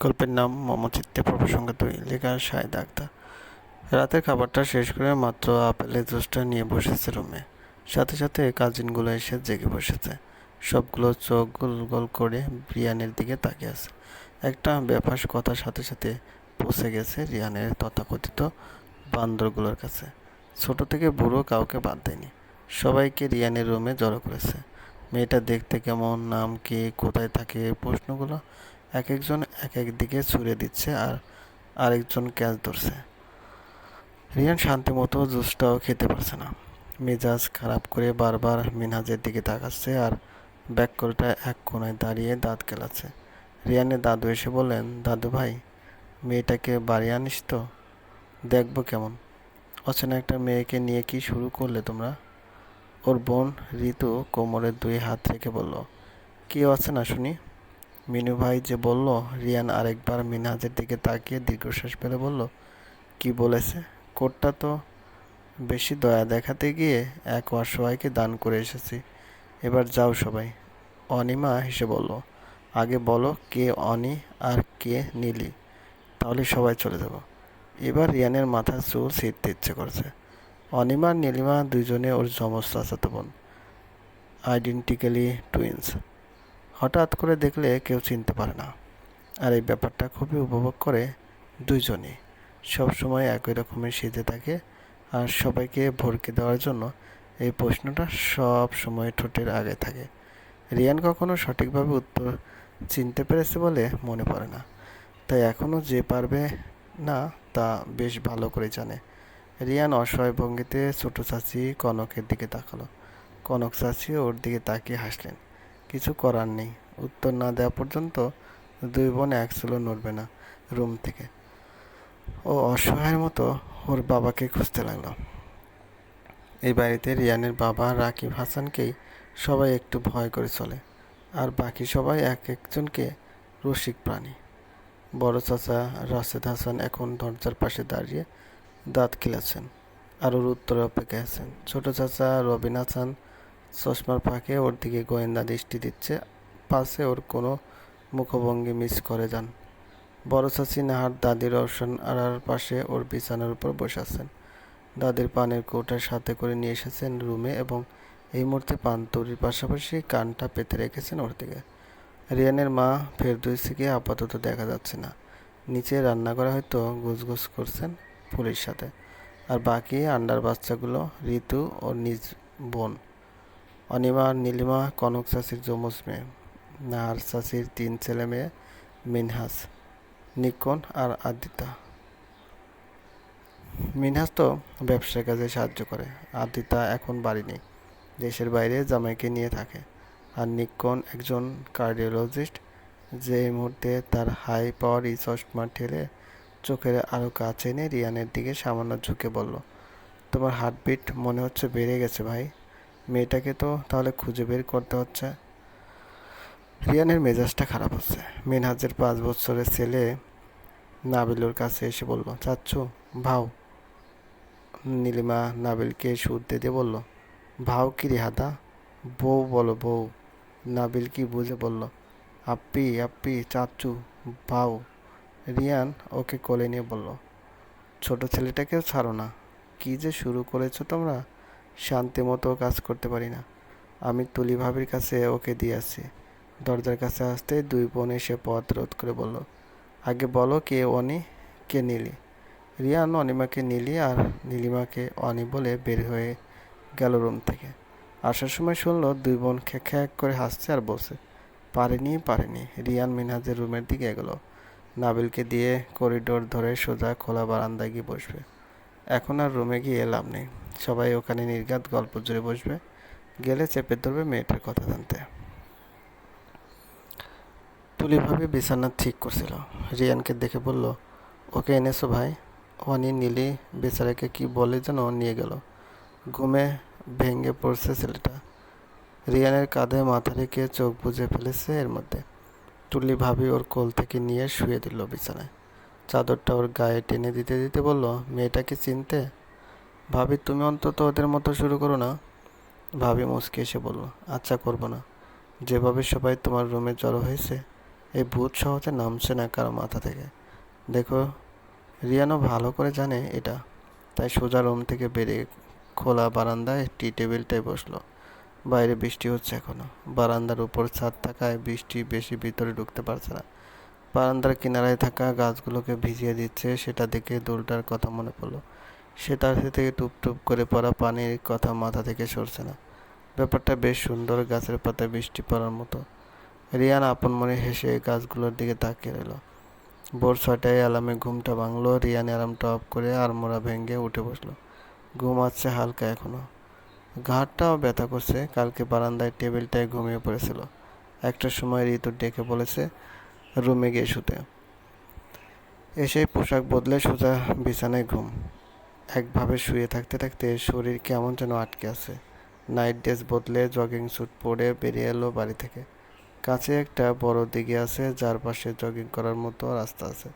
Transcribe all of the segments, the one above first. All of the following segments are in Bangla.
গল্পের নাম মমচিত্তে প্রসঙ্গ দুই লেখা শাহেদ আক্তার। রাতের খাবারটা শেষ করে মাত্র আপেলের জুসটা নিয়ে বসেছে রুমে। সাথে সাথে কাজিনগুলো এসে জেগে বসেছে। সবগুলো চোখ গোল গোল করে রিয়ানের দিকে তাকিয়ে আছে। একটা ব্যাপাস কথার সাথে সাথে পৌঁছে গেছে রিয়ানের তথাকথিত বান্দরগুলোর কাছে। ছোট থেকে বুড়ো কাউকে বাদ দেয়নি। সবাইকে রিয়ানের রুমে জড়ো করেছে। মেয়েটা দেখতে কেমন, নাম কি, কোথায় থাকে প্রশ্নগুলো এক একজন এক এক দিকে ছুড়ে দিচ্ছে আর আরেকজন ক্যাচ ধরছে। রিয়ান শান্তি মতো জুসটাও খেতে পারছে না। মেজাজ খারাপ করে বারবার মিনহাজের দিকে তাকাচ্ছে আর ব্যাক ব্যাককলটা এক কোনায় দাঁড়িয়ে দাঁত কেলাচ্ছে রিয়ানের দাদু এসে বললেন, দাদু ভাই, মেয়েটাকে বাড়ি আনিস তো? দেখব কেমন? অচেনা একটা মেয়েকে নিয়ে কি শুরু করলে তোমরা? ওর বোন ঋতু কোমরের দুই হাত রেখে বলল কি আছে না শুনি? মিনু ভাই যে বলল, রিয়ান আরেকবার মিনহাজের দিকে তাকিয়ে দীর্ঘশ্বাস ফেলে বলল, কি বলেছে? কোটটা তো বেশি দয়া দেখাতে গিয়ে এক অসহায়কে দান করে এসেছি। এবার যাও সবাই। অনিমা হেসে বলল, আগে বলো কে অনি আর কে নীলি, তাহলে সবাই চলে যাব। এবার রিয়ানের মাথার চুল ছিঁড়তে ইচ্ছে করছে। অনিমা, নীলিমা দুজনে ওর যমজ চাচাতো বোন। আইডেন্টিক্যালি টুইন্স হঠাৎ করে দেখলে কেউ চিনতে পারে না। আর এই ব্যাপারটা খুবই উপভোগ করে দুইজনই সবসময় একই রকমের সেজে থাকে আর সবাইকে ভরকে দেওয়ার জন্য এই প্রশ্নটা সব সময় ঠোঁটের আগে থাকে। রিয়ান কখনো সঠিকভাবে উত্তর চিনতে পেরেছে বলে মনে পড়ে না। তাই এখনও যে পারবে না তা বেশ ভালো করে জানে। রিয়ান অসহায় ভঙ্গিতে ছোট চাচি কনকের দিকে তাকালো। কনক চাচি ওর দিকে তাকিয়ে হাসলেন। কিছু করার নেই। উত্তর না দেওয়া পর্যন্ত দুই বোন এক চুলো নড়বে না রুম থেকে। ও অসহায়ের মতো ওর বাবাকে খুঁজতে লাগল। এই বাড়িতে রিয়ানের বাবা রাকিব হাসানকেই সবাই একটু ভয় করে চলে, আর বাকি সবাই এক একজনকে রসিক প্রাণী। বড় চাচা রাশেদ হাসান এখন দরজার পাশে দাঁড়িয়ে দাঁত খিলাচ্ছেন। আর ওর উত্তরে অপেক্ষায় আছেন। ছোট চাচা রবিন হাসান চশমার ফাঁকে ওর দিকে গোয়েন্দা দৃষ্টি দিচ্ছে। পাশে ওর কোনো মুখভঙ্গি মিস করে যান। বড় চাচি নাহার দাদির রওশন আড়ার পাশে ওর বিছানার উপর বসে আছেন। দাদির পানের কৌটার সাথে করে নিয়ে এসেছেন রুমে এবং এই মুহূর্তে পান তৈরির পাশাপাশি কানটা পেতে রেখেছেন ওর দিকে। রিয়ানের মা ফেরদৌসিকে আপাতত দেখা যাচ্ছে না। নিচে রান্না করা হয়তো গুজগুজ করছেন। ফুলির সাথে। আর বাকি আন্ডার বাচ্চাগুলো ঋতু ও নিজ বোন। অনিমা আর নীলিমা কনক চাষির যমজ মেয়ে। নাহার চাষির তিন ছেলে মেয়ে, মিনহাস, নিকন আর আদিতা মিনহাস তো ব্যবসার কাজে সাহায্য করে। আদিতা এখন বাড়ি নেই। দেশের বাইরে জামাইকে নিয়ে থাকে। আর নিকন একজন কার্ডিওলজিস্ট। যে মুহূর্তে তার হাই পাওয়ার চশমা ঠেলে চোখের আরও কাছে এনে রিয়ানের দিকে সামান্য ঝুঁকে বলল, তোমার হার্টবিট মনে হচ্ছে বেড়ে গেছে ভাই। মেয়েটাকে তো তাহলে খুঁজে বের করতে হচ্ছে। রিয়ানের মেজাজটা খারাপ হচ্ছে। মিনহাজের পাঁচ বছরের ছেলে নাবিলুর কাছে এসে বলল চাচ্ছু ভাও। নীলিমা নাবিলকে সুদ দিয়ে বলল, ভাও কি রে হাদা বউ বলো বউ। নাবিল কি বুঝে বলল, আপ্পি আপ্পি, চাচ্চু, ভাও। রিয়ান ওকে কোলে নিয়ে বলল, ছোট ছেলেটাকেও ছাড়ো না। কি যে শুরু করেছ তোমরা? শান্তি মতো কাজ করতে পারি না। আমি তুলি ভাবির কাছে ওকে দিয়ে আসছি। দরজার কাছে আসতে দুই বোন এসে পথ রোধ করে বলল, আগে বলো কে অনি, কে নীলি? রিয়ান অনিমাকে নীলি আর নীলিমাকে অনি বলে বের হয়ে গেল রুম থেকে। আসার সময় শুনলো দুই বোন খ্যাক করে হাসছে আর বসে পারেনি পারেনি। রিয়ান মিনহাজের রুমের দিকে এগোলো। নাবিলকে দিয়ে করিডোর ধরে সোজা খোলা বারান্দায় গিয়ে বসবে। এখন আর রুমে গিয়ে লাভ নেই। সবাই ওখানে নির্ঘাত গল্প জুড়ে বসবে। গেলে চেপে ধরবে মেয়েটার কথা জানতে। তুলিভাবে বিছানা ঠিক করছিল। রিয়ানকে দেখে বলল, ওকে এনেছো ভাই? অনি নীলি বেচারাকে কি বলে যেন নিয়ে গেল। ঘুমে ভেঙে পড়ছে ছেলেটা। রিয়ানের কাঁধে মাথা রেখে চোখ বুজে ফেলেছে এর মধ্যে। তুলি ভাবি ওর কোল থেকে নিয়ে শুয়ে দিল বিছানায়। চাদরটা ওর গায়ে টেনে দিতে দিতে বলল, মেয়েটাকে চিনতে? ভাবি, তুমি অন্তত ওদের মতো শুরু করো না। ভাবি মুসকে এসে বলল আচ্ছা করব না। যেভাবে সবাই তোমার রুমে জড়ো হয়েছে, এই ভূত সহজে নামছে না কারও মাথা থেকে। দেখো, রিয়ানও ভালো করে জানে এটা। তাই সোজা রুম থেকে বেরিয়ে খোলা বারান্দায় টি টেবিলটায় বসল। বাইরে বৃষ্টি হচ্ছে এখনও। বারান্দার উপর ছাদ থাকায় বৃষ্টি বেশি ভিতরে ঢুকতে পারছে না। বারান্দার কিনারায় থাকা গাছগুলোকে ভিজিয়ে দিচ্ছে, সেটা দেখে দোলটার কথা মনে পড়ল। সে তার থেকে টুপ টুপ করে পড়া পানির কথা মাথা থেকে সরছে না। ব্যাপারটা বেশ সুন্দর গাছের পাতায় বৃষ্টি পড়ার মতো। রিয়ান আপন মনে হেসে গাছগুলোর দিকে তাকিয়ে রইল। ভোর ছয়টায় অ্যালার্মে ঘুমটা ভাঙলো। রিয়ান অ্যালার্মটা অফ করে আড়মোড়া ভেঙে উঠে বসল। ঘুম আসছে হালকা এখনও। ঘাটটাও ব্যথা করছে। কালকে বারান্দায় টেবিলটায় ঘুমিয়ে পড়েছিল। একটা সময় ঋতু ডেকে বলেছে, রুমে গিয়ে শুতে। এসে পোশাক বদলে সোজা বিছানায় ঘুম। একভাবে শুয়ে থাকতে থাকতে শরীর কেমন যেন আটকে আছে। নাইট ড্রেস বদলে জগিং স্যুট পরে বেরিয়ে এলো বাড়ি থেকে। কাছে একটা বড় দিঘি আছে, যার পাশে জগিং করার মতো রাস্তা আছে।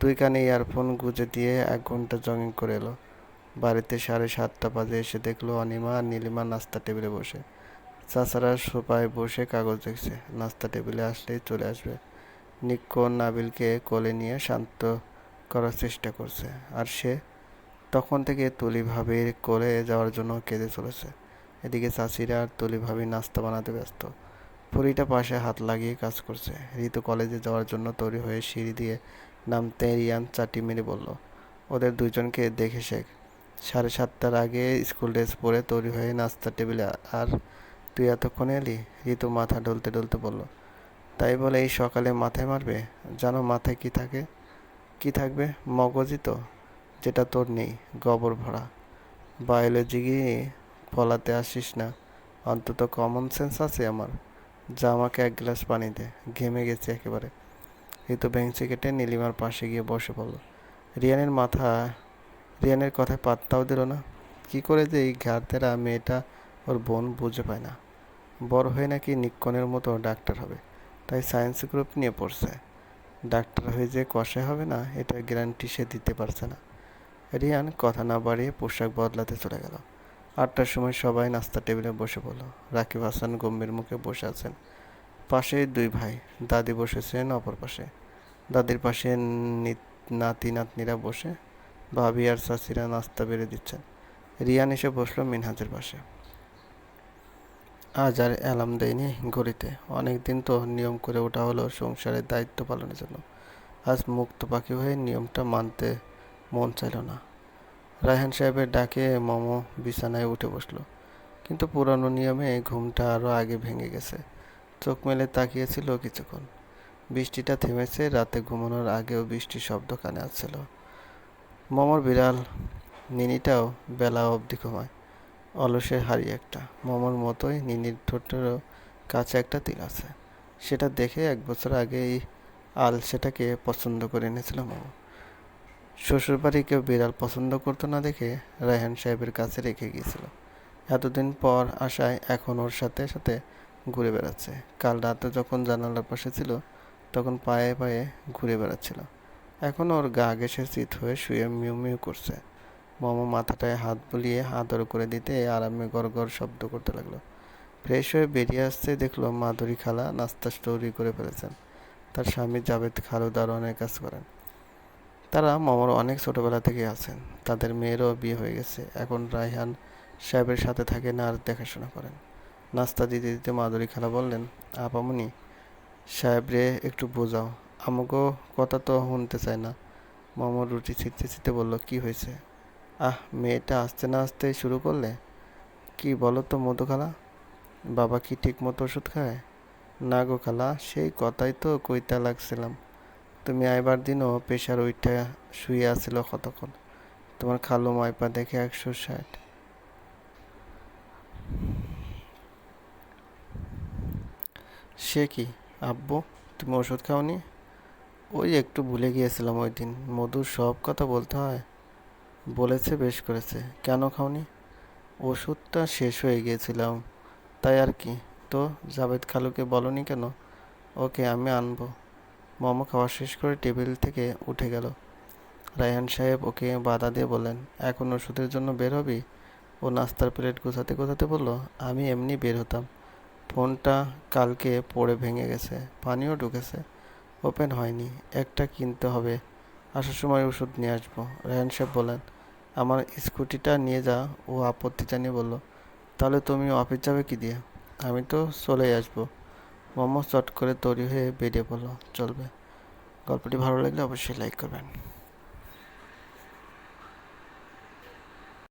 দুই কানে ইয়ারফোন গুঁজে দিয়ে এক ঘণ্টা জগিং করে এলো। বাড়িতে সাড়ে সাতটা বাজে এসে দেখল অনিমা আর নীলিমা নাস্তা টেবিলে বসে। চাচারা সোফায় বসে কাগজ দেখছে। নাস্তা টেবিলে আসলেই চলে আসবে। নিক্কো নাবিলকে কোলে নিয়ে শান্ত করার চেষ্টা করছে। আর সে তখন থেকে তুলি ভাবির কোলে যাওয়ার জন্য কেঁদে চলেছে। এদিকে চাচিরা আর তুলি ভাবি নাস্তা বানাতে ব্যস্ত। পুরীটা পাশে হাত লাগিয়ে কাজ করছে। ঋতু কলেজে যাওয়ার জন্য তৈরি হয়ে সিঁড়ি দিয়ে নামতে রিয়ান চাটি মেরে বলল, ওদের দুজনকে দেখে শেখ। সাড়ে সাতটার আগে স্কুল ড্রেস পরে তৈরি হয়ে নাস্তার টেবিলে আর তুই এতক্ষণে এলি? ঋতু মাথা ডলতে ডলতে বলল, তাই বলে এই সকালে মাথায় মারবে? জানো মাথায় কি থাকে? কি থাকবে? মগজই তো, যেটা তোর নেই, গোবর ভরা। বায়োলজি গিয়ে পলাতে আসিস না। অন্তত কমন সেন্স আছে আমার। যা আমাকে এক গ্লাস পানি দে। ঘেমে গেছে একেবারে। ঋতু বেঞ্চি কেটে নীলিমার পাশে গিয়ে বসে পড়ল। রিয়ানের মাথা রিয়ানের কথায় পাত্তাও দিল না। কি করে যে এই ঘাতেরা মেয়েটা ওর বোন বুঝে পায় না। বড় হয়ে নাকি নিক্কনের মতো ডাক্তার হবে। তাই সায়েন্স গ্রুপ নিয়ে পড়ছে। ডাক্তার হয়ে যে কষায় হবে না, এটা গ্যারান্টি সে দিতে পারছে না। রিয়ান কথা না বাড়িয়ে পোশাক বদলাতে চলে গেল। আটটার সময় সবাই নাস্তা টেবিলে বসে পড়ল। রাকিব হাসান গম্ভীর মুখে বসে আছেন। পাশে দুই ভাই, দাদি বসেছেন অপর পাশে। দাদির পাশে নাতি নাতনিরা বসে ভাবি আর চাচিরা নাস্তা বেড়ে দিচ্ছেন। রিয়ান এসে বসল মিনহাজের পাশে। আজ আর অ্যালার্ম দেয়নি ঘড়িতে। অনেক দিন তো নিয়ম করে ওঠা হলো সংসারের দায়িত্ব পালনের জন্য। আজ মুক্ত পাখি হয়ে নিয়মটা মানতে মন চাইল না। রায়হান সাহেবের ডাকে মোমো বিছানায় উঠে বসল। কিন্তু পুরানো নিয়মে ঘুমটা আরও আগে ভেঙে গেছে। চোখ মেলে তাকিয়েছিল কিছুক্ষণ। বৃষ্টিটা থেমেছে, রাতে ঘুমানোর আগেও বৃষ্টির শব্দ কানে আসছিল। মোমোর বিড়াল নিনিটাও বেলা অবধি ঘুমায়। অলসের হাড়ি একটা। মোমোর মতোই নিনির ঠোঁটেরও কাছে একটা তিল আছে। সেটা দেখে এক বছর আগেই আল সেটাকে পছন্দ করে এনেছিল মোমো শ্বশুরবাড়ি কেউ বিড়াল পছন্দ করতো না দেখে রায়হান সাহেবের কাছে রেখে গিয়েছিল। এতদিন পর আসায় এখন ওর সাথে সাথে ঘুরে বেড়াচ্ছে। কাল রাতে যখন জানালার পাশে ছিল, তখন পায়ে পায়ে ঘুরে বেড়াচ্ছিল। এখন ওর গা ঘেসে চিত হয়ে শুয়ে মিউ মিউ করছে। মোমো মাথাটায় হাত বুলিয়ে আদর করে দিতে আরামে গড় শব্দ করতে লাগল। ফ্রেশ হয়ে বেরিয়ে আসতে দেখল মাধুরী খালা নাস্তা স্টোরি করে ফেলেছেন। তার স্বামী জাভেদ খালু দারোয়ানের কাজ করেন। তারা মামার অনেক ছোটবেলা থেকে আছেন। তাদের মেয়েরও বিয়ে হয়ে গেছে। এখন রায়হান সাহেবের সাথে থাকেন আর দেখাশোনা করেন। নাস্তা দিতে দিতে মাধুরী খালা বললেন আপামনি সাহেবরে একটু বোঝাও। আমাকেও কথা তো শুনতে চায় না। মামার রুটি ছিটতে ছিটতে বলল, কি হয়েছে? আহ, মেয়েটা আসতে না আসতে শুরু করলে? কি বলো তো মধু খালা? বাবা কি ঠিক মতো ওষুধ খায়? না গো খালা, সেই কথাই তো কইতা লাগছিলাম। তুমি আইবার দিনও পেশার ওইটা শুয়ে আসছিল কতক্ষণ? তোমার খালু মাইপা দেখে একশো ষাট। সে কি? আব্বু, তুমি ওষুধ খাওনি? ওই একটু ভুলে গিয়েছিলাম ওই দিন। মধুর সব কথা বলতে হয়। বলেছে বেশ করেছে। কেন খাওনি? ওষুধটা শেষ হয়ে গিয়েছিলাম। তাই আর কি? তো জাভেদ খালুকে বলনি কেন? ওকে আমি আনব। মোমো খাওয়া শেষ করে টেবিল থেকে উঠে গেল। রায়হান সাহেব ওকে বাধা দিয়ে বললেন, এখন ওষুধের জন্য বের হবি? ও নাস্তার প্লেট গোছাতে গোছাতে বলল, আমি এমনি বের হতাম। ফোনটা কালকে পড়ে ভেঙে গেছে। পানিও ঢুকেছে। ওপেন হয়নি, একটা কিনতে হবে। আসার সময় ওষুধ নিয়ে আসব। রায়হান সাহেব বলেন আমার স্কুটিটা নিয়ে যা। ও আপত্তি জানিয়ে বলল, তাহলে তুমি অফিস যাবে কি দিয়ে? আমি তো চলে আসব। মোমো চট করে তৈরি হয়ে বেরিয়ে পড়ল। চলবে। গল্পটি ভালো লাগলে অবশ্যই লাইক করবেন।